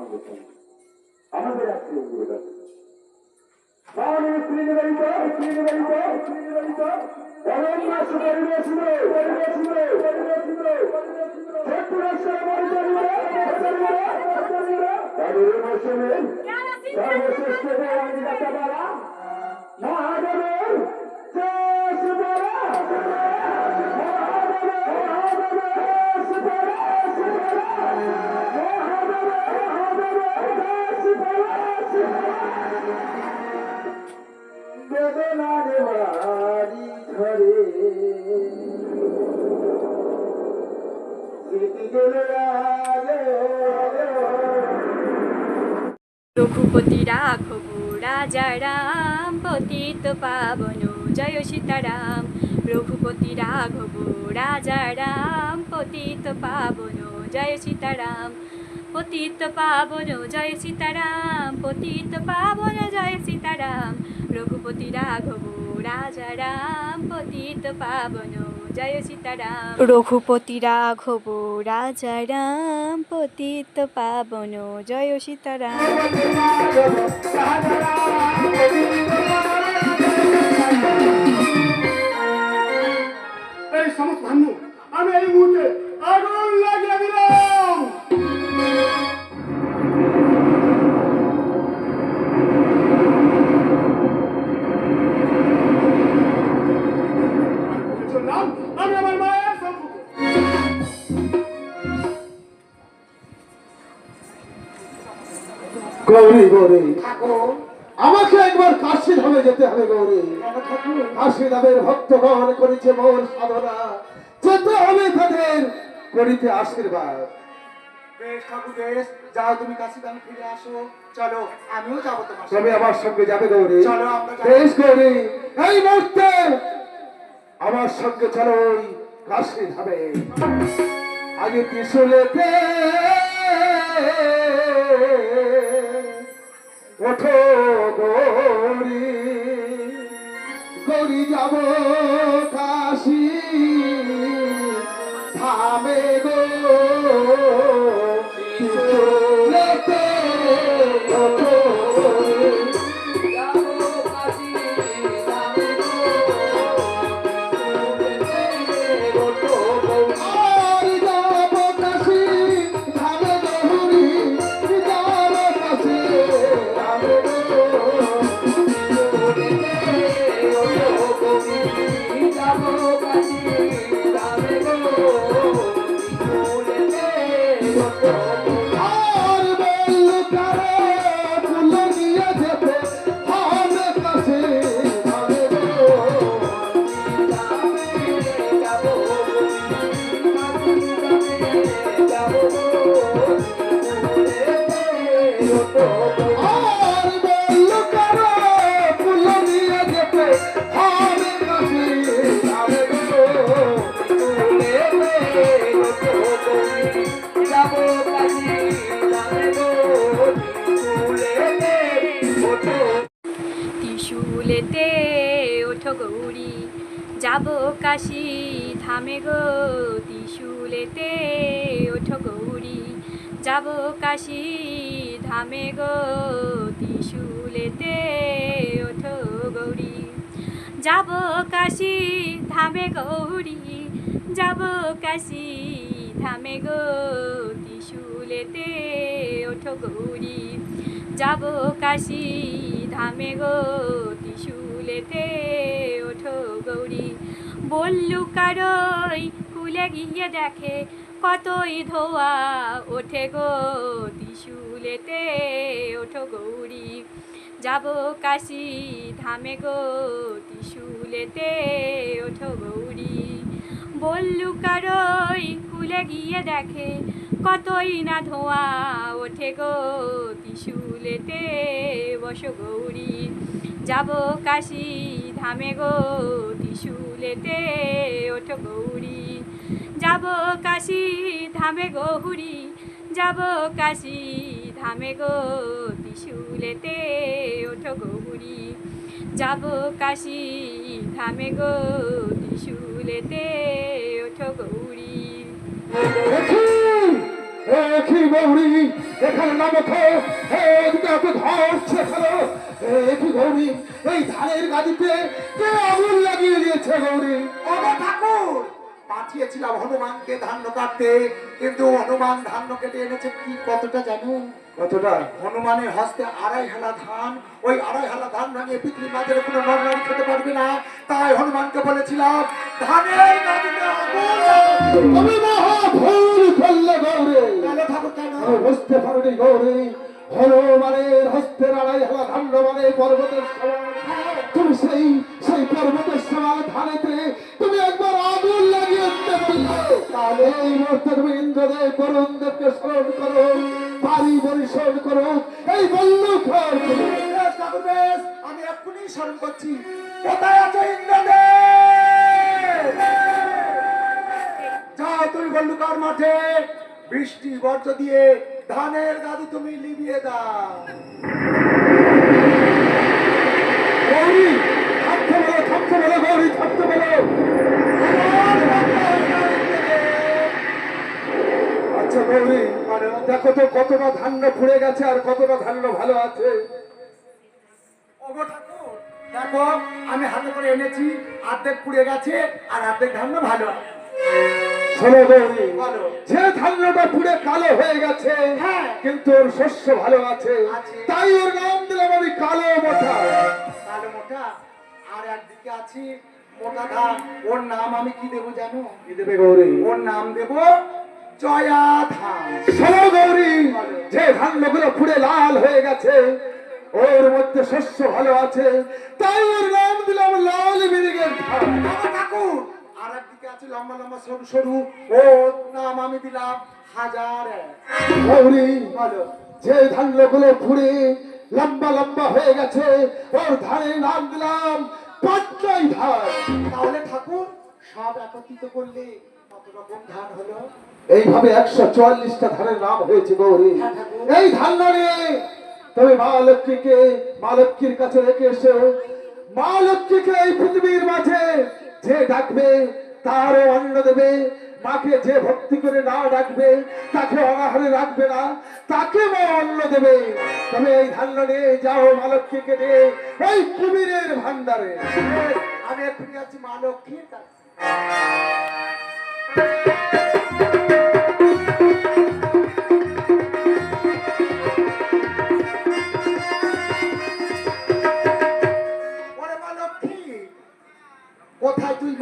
সুপরিবেশ পরিবেশ পরিবেশ চতুরেশ্বর তাদের মৌসুমে সর্বশ্রেষ্ঠ মহাদেবের বলা বেদনার বাড়ি গেলে রঘুপতি রাঘব রাজা রাম পতিত পাবন জয় সীতারাম রঘুপতি রাঘব, রাজা রাম, পতিত পাবন, জয় সীতারাম। পতিত পাবন জয় সীতারাম পতিত পাবন জয় সীতারাম রঘুপতি রাঘব রাজা রাম পতিত পাবন জয় সীতারাম রঘুপতি রাঘব রাজা রাম পতিত পাবন জয় সীতারাম এই সমস্ত ধান্য আমি এই মুহূর্তে আগুন লাগিয়ে দিলাম। চললাম আমি আমার মায়ের সম্মুখে গৌরী গৌরী। আমাকে একবার কাশি ধামে যেতে হবে গৌরী। কাশী ধামের ভক্তগণ করেছে মোর সাধনা। যেতে হবে তাদের করিতে আশীর্বাদ। বেশ ঠাকুর বেশ। যাও তুমি দামে ফিরে আসো। চলো আমিও যাব তোমার তুমি আমার সঙ্গে যাবে গৌরী। চলো, আমরা যাই। বেশ গৌরী এই মুহূর্তে আমার সঙ্গে চলো ওই কাশী ধামে। আগে ত্রিশুলেতে ওঠো। যাব। যাব কাশী ধামে গো ত্রিশুলেতে, ওঠো গৌরী। যাব কাশি, ধামে গো ত্রিশুলেতে, ওঠো গৌরী। যাব কাশি, ধামে গৌরী। যাব কাশি, ধামে গো ত্রিশুলেতে, ওঠো গৌরী। যাব কাশি, ধামে গো ত্রিশুলেতে, ওঠো গৌরী। বললু কারই? কুলে গিয়ে দেখে কতই ধোয়া ওঠে গো ত্রিশুলেতে। ওঠো গৌরী, যাব কাশি ধামে গো ত্রিশুলেতে। ওঠো গৌরী, বললু কারই? কুলে গিয়ে দেখে কতই না ধোঁয়া ওঠে গো ত্রিশুলেতে। বসো গৌরী, যাব কাশি ধামে গো ত্রিশুলেতে ওঠো গৌরী। যাব কাশি ধামে গৌরি, যাব কাশি ধামে গো ত্রিশুলেতে ওঠো গৌরি। যাব কাশি ধামে গো ত্রিশুলেতে ওঠো গৌরী। গৌরী, এখানে নামো খো এদিকে দেখি গৌরী এই ধানের গাদিতে কে আগুন লাগিয়ে দিয়েছে গৌরী? ওগো ঠাকুর পাঠিয়েছিলাম হনুমানকে ধান্য কাটতে কিন্তু হনুমান ধান্য কেটে এনেছে কি কতটা জানো? কতটা? হনুমানের হস্তে আড়াই হালা ধান ওই আড়াই হালা ধান ভাঙিয়ে পৃথিবীর মাঝে কোনো নরনারী খেতে পারবে না। তাই হনুমানকে বলেছিলাম ধানের গাদিতে আগুন। তুমি মহা ভুল করলে গৌরী। কেন ঠাকুর কেন? আমি বুঝতে পারিনি গৌরী। হনুমানের হস্তের আড়াই হালা ধান্য মানে পর্বতের তুমি সেই সেই পর্বতের সমান ধানেতে তুমি একবার আগুন লাগিয়ে তাহলে এই মুহূর্তে তুমি ইন্দ্রদেব বরুণ দেবকে স্মরণ করো, বাড়ি পরিশোধ করো। এই বল্ল আমি এক্ষুনি স্মরণ করছি। কোথায় আছে ইন্দ্রদেব? যাও তুমি বল্লুকার মাঠে। বৃষ্টি বর্জ্য দিয়ে ধানের গাদি তুমি লিবিয়ে দাও। থামতে বলো গৌরী থামতে বলো। আচ্ছা গৌরী দেখো তো কতটা ধান্য ফুড়ে গেছে আর কতটা ধান্য ভালো আছে। দেখো আমি হাতে করে এনেছি অর্ধেক পুড়ে গেছে আর অর্ধেক ধান্য ভালো আছে। শোনো যে ধান্যটা পুড়ে কালো হয়ে গেছে হ্যাঁ। কিন্তু ওর শস্য ভালো আছে। আছে। তাই ওর নাম দিলাম আমি কালো মোটা। কালো মোটা? আর একদিকে আছি মোটা ধান। ওর নাম আমি কি দেবো জানো? কি দেবে গৌরী? ওর নাম দেব জয়া ধান। শোনো গৌরী যে ধান্যগুলো পুড়ে লাল হয়ে গেছে ওর মধ্যে শস্য ভালো আছে। তাই ওর নাম দিলাম লম্বা লম্বা সরু সরু ও নাম আমি দিলাম হাজার এক। গৌরী বলো যে ধান্যগুলো ফুড়ে লম্বা লম্বা হয়ে গেছে ওর ধানের নাম দিলাম পাঁচটাই ধান। তাহলে ঠাকুর সব একত্রিত করলে কত রকম ধান হলো? এইভাবে একশো চুয়াল্লিশটা ধানের নাম হয়েছে গৌরী। হ্যাঁ, এই ধান তুমি মা লক্ষ্মীকে মা লক্ষ্মীর কাছে রেখে এসো। মা লক্ষ্মীকে এই পৃথিবীর মাঝে যে ডাকবে তারও অন্ন দেবে। মাকে যে ভক্তি করে না ডাকবে, তাকে অনাহারে রাখবে না, তাকে মা অন্ন দেবে। তবে এই ধান্য নিয়ে যাও মালক্ষীকে নিয়ে ওই কুমিরের ভান্ডারে আমি এখন আছি মা লক্ষ্মীর কাছে।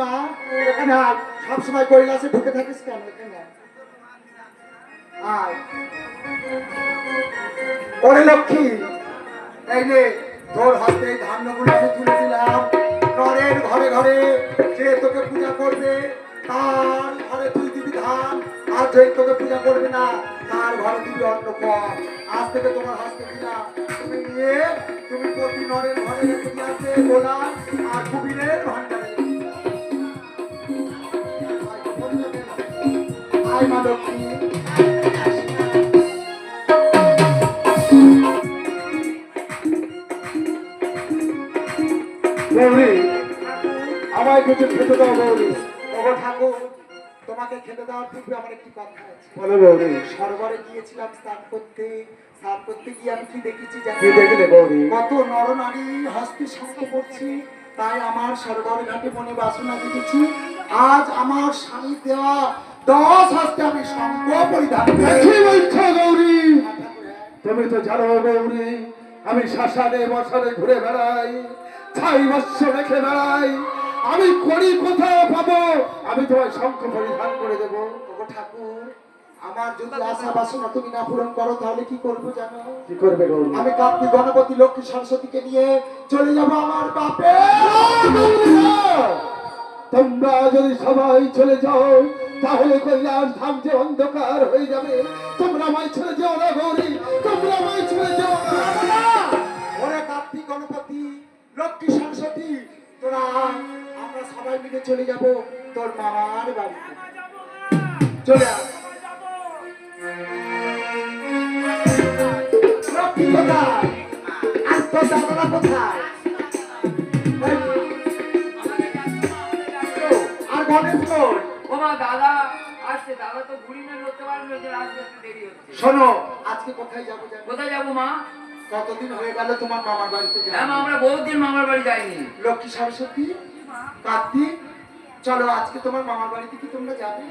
মা সবসময় কৈলাসে ঢুকে থাকিস কেন? ওরে লক্ষ্মী, এই নে, তোর হাতে ধান্যগুলো তুলে দিলাম, নরের ঘরে ঘরে যে তোকে পূজা করবে, তার ঘরে তুই দিবি ধান, আর যে তোকে পূজা করবে না, তার ঘরে দিবি অন্য কম আজ থেকে তোমার হাতে দিলাম তুমি নিয়ে, তুমি প্রতি নরের ঘরে রেখে দিয়ে আসবে গোলা আর কুবিরের ভান্ডারে সরোবরে গিয়েছিলাম স্নান করতে স্নান করতে গিয়ে আমি কি দেখেছি জানি কি দেখলে হস্তে শঙ্খ করছি তাই আমার সরোবর ঘাটে মনে বাসনা দিতেছি আজ আমার স্বামী দেওয়া দশ হস্তে আমি শঙ্খ পরিধান গৌরী। তুমি তো জানো গৌরী আমি মশানে ঘুরে বেড়াই ছাই রেখে বেড়াই। আমি করি কোথাও পাবো? আমি তোমায় শঙ্খ পরিধান করে দেবো। ঠাকুর আমার যদি আশা বাসনা তুমি না পূরণ করো তাহলে কি করব জানো? কি করবে গৌরী? আমি গণপতি লক্ষ্মী সরস্বতীকে নিয়ে চলে যাব আমার বাপে। তোমরা যদি সবাই চলে যাও তাহলে কৈলাস ধাম যে অন্ধকার হয়ে যাবে। তোমরা আমায় ছেড়ে যাও না গৌরী, তোমরা আমায় ছেড়ে যাও না। ওরে কার্তিক গণপতি লক্ষ্মী সরস্বতী তোরা, আমরা সবাই মিলে চলে যাব তোর মামার বাড়িতে। চলে আয়। শোনো। আজকে কোথায় যাব কোথায় যাব মা? কতদিন হয়ে গেল তোমার মামার বাড়িতে হ্যাঁ মা যাব আমরা বহুদিন মামার বাড়ি যাইনি। লক্ষ্মী সরস্বতী কার্তিক চলো আজকে তোমার মামার বাড়িতে কি তোমরা যাবে?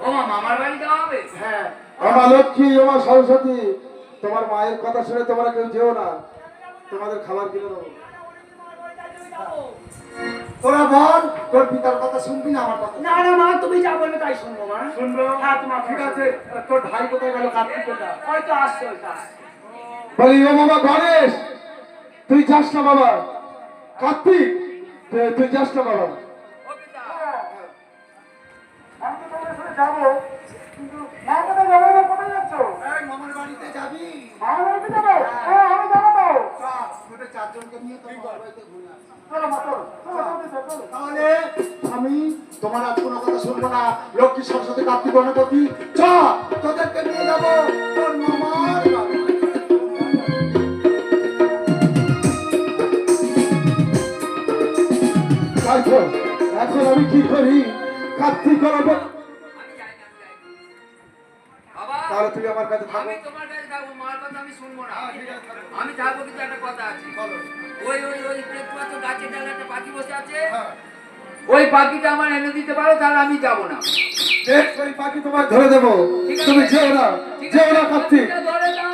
ও মা মামার বাড়ি যাওয়া হবে? হ্যাঁ। আমার লক্ষ্মী আমার সরস্বতী তোমার মায়ের কথা শুনে তোমরা কেউ যেও না। তোমাদের খাবার কিনে দেবো। তোরা বল তোর পিতার কথা শুনবি না আমার কথা? না না মা তুমি যা বলবে তাই শুনব মা। শুনব? হ্যাঁ তোমার ঠিক আছে তোর ভাই কোথায় গেল কার্তিক কোথায়? হয়তো আসছে বলি ও বাবা গণেশ তুই যাস না বাবা। কার্তিক তুই- যাস না বাবা। ও পিতা। আমি তো তোমাদের সাথে যাব কিন্তু মা কোথায় যাবে না কোথায় যাচ্ছ? এই মামার বাড়িতে যাবি? আমার বাড়িতে যাব? হ্যাঁ আমি যাব। তো চারজনকে নিয়ে তোর মামার বাড়িতে ঘুরে আয়। তাহলে আমি তোমার আজ কোনো কথা শুনব না। লক্ষ্মী সরস্বতী কার্তিক গণপতি চ তোদেরকে নিয়ে যাব তোর মামার এখন আমি কি করি? কার্তিক গণপতি তাহলে তুই আমার কাছে থাকো। আমি তোমার কাছে থাকব মার কথা আমি শুনব না। আমি থাকব কিন্তু একটা কথা আছে। পাচ্ছ একটা পাখি বসে আছে। ওই পাখিটা আমার এনে দিতে পারো তাহলে আমি যাব না। ওই পাখি তোমার ধরে দেবো। তুমি যেও না যেও না কার্তিক পাখিটা ধরে দাও।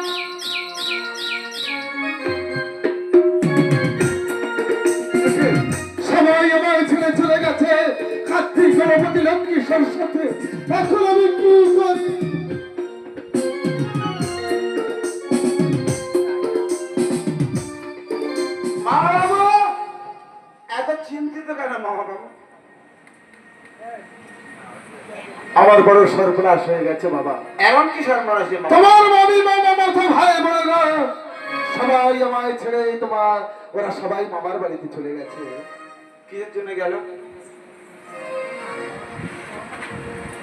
সবাই আমার ছেড়ে চলে গেছে। কার্তিক গণপতি লক্ষ্মী সরস্বতী। এখন আমি কি করি কেন আমার বড় সর্বনাশ হয়ে গেছে বাবা। এমন কি সর্বনাশ তোমার মামি মামা ভাই বোনেরা সবাই আমায় ছেড়ে তোমার ওরা সবাই মামার বাড়িতে চলে গেছে। কিসের জন্য গেল?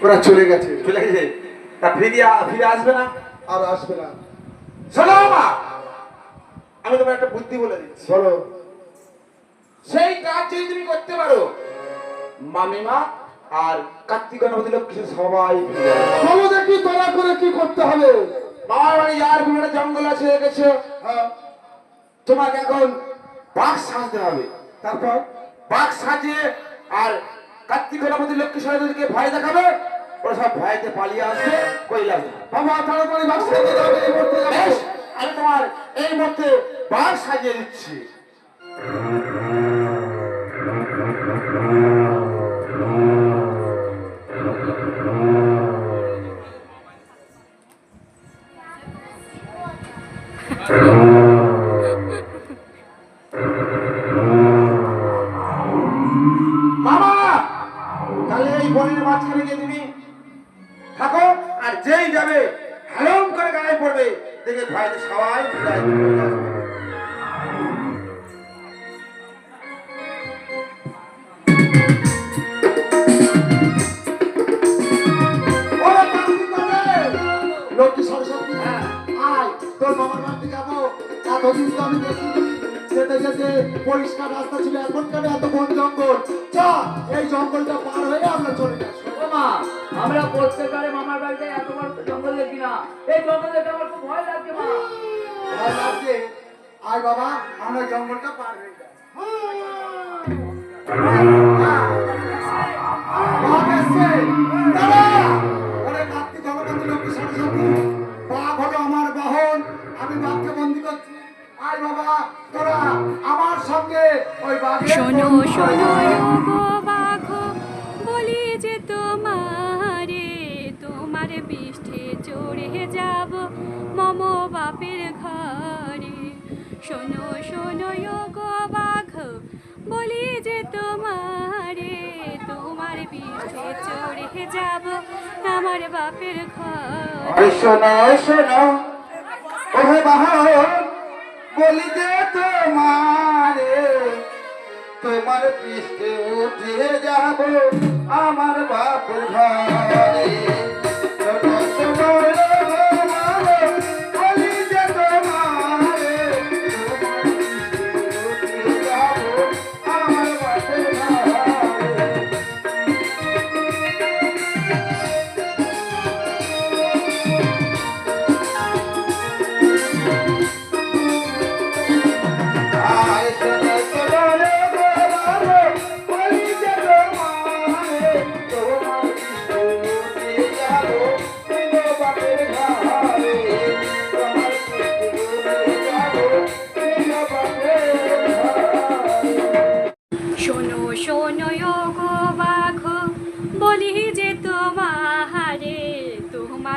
ওরা চলে গেছে। চলে গেছে? তা ফিরে ফিরে আসবে না? আর আসবে না। শোনো মা আমি তোমার একটা বুদ্ধি বলে দিচ্ছি। বলো। সেই কাজ যদি তুমি করতে পারো মামিমা আর কার্তিক গণপতি লক্ষ্মী সবাই। বলো দেখি তোরা করে কি করতে হবে? বাড়ি বিভিন্ন জঙ্গল আছে গেছো হ্যাঁ, তোমাকে এখন বাঘ সাজতে হবে। তারপর? বাঘ সাজিয়ে আর কার্তিক গণপতি লক্ষ্মী সরস্বতীকে ভয় দেখাবে ওরা সব ভয়তে পালিয়ে আসবে কৈলাস বাবা তাড়াতাড়ি বাক্স দিয়ে যাবে এই মুহূর্তে আমি তোমার এই মুহূর্তে বাঘ সাজিয়ে দিচ্ছি। বনের মাঝখানে গিয়ে তুমি থাকো, আর যেই যাবে, হালম করে গায়ে পড়বে দেখে ভয়তে সবাই আয়, তোর বাড়িতে যাব। আমি দেখিনি যেতে যেতে পরিষ্কার রাস্তা ছিল এখন কেন এত বন জঙ্গল চা এই জঙ্গলটা পার হয়ে আমরা চলে মা আমরা প্রত্যেকবারে মামার বাড়িতে এতবার জঙ্গল দেখি না এই জঙ্গল দেখে আমার খুব ভয় লাগছে মা ভয় লাগছে আয় বাবা আমরা জঙ্গলটা পার হয়ে যাই। দাঁড়া! ওরে কার্তিক গণপতি লক্ষ্মী সরস্বতী, বাঘ আমার সঙ্গে ওই শোনো শোনো গো বাঘ বলি যে তোমারে তোমার পৃষ্ঠে চড়ে যাব মম বাপের ঘরে। শোনো শোনো গো বাঘ বলি যে তোমারে তোমার পৃষ্ঠে চড়ে যাব আমার বাপের ঘরে। শোনো শোনো ওহে বাহন বলি যে তোমারে তোমার পৃষ্ঠে উঠে যাব আমার বাপুর ঘরে।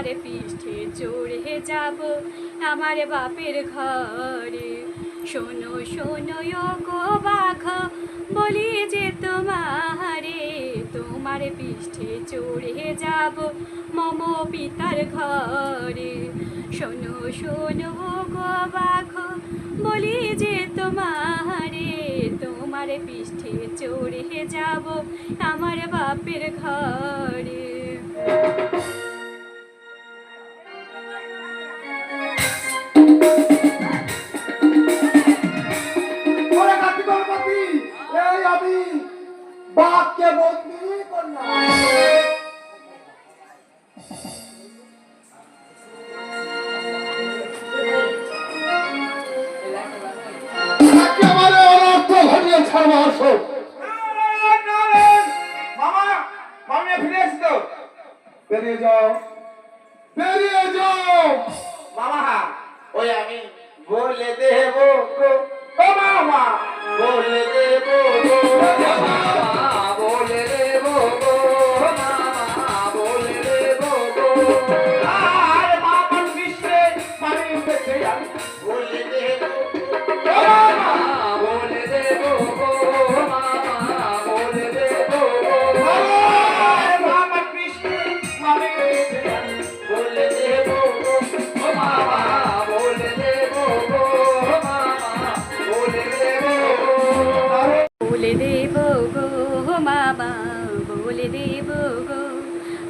তোমার পৃষ্ঠে চড়ে যাব আমার বাপের ঘরে। শোনো শোনো গো বাঘ, বলি যে তোমারে, তোমার পৃষ্ঠে চড়ে যাব মম পিতার ঘরে। শোনো শোনো গো বাঘ, বলি যে তোমারে, তোমার পৃষ্ঠে চড়ে যাব আমার বাপের ঘরে। মামা বলে দেব গো।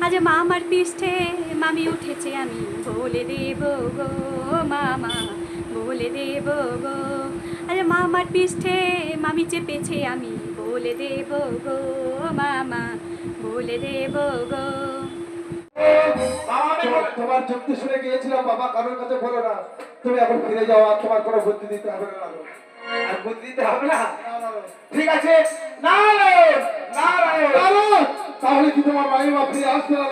আজ মামার পৃষ্ঠে মামি উঠেছে আমি বলে দেব গো। মামা বলে দেব গো। আজ মামার পৃষ্ঠে মামি চেপেছে আমি বলে দেব গো। মামা বলে দেব গো। তোমার যুক্তি শুনে গিয়েছিলাম বাবা কারোর কাছে বলো না। তুমি এখন ফিরে যাও আর তোমার কোনো বুদ্ধি দিতে হবে না। আর বুদ্ধি দিতে হবে না। ঠিক আছে? নারায়ণ! নারায়ণ! তাহলে কি তোমার মাইমা ফিরে আসছে না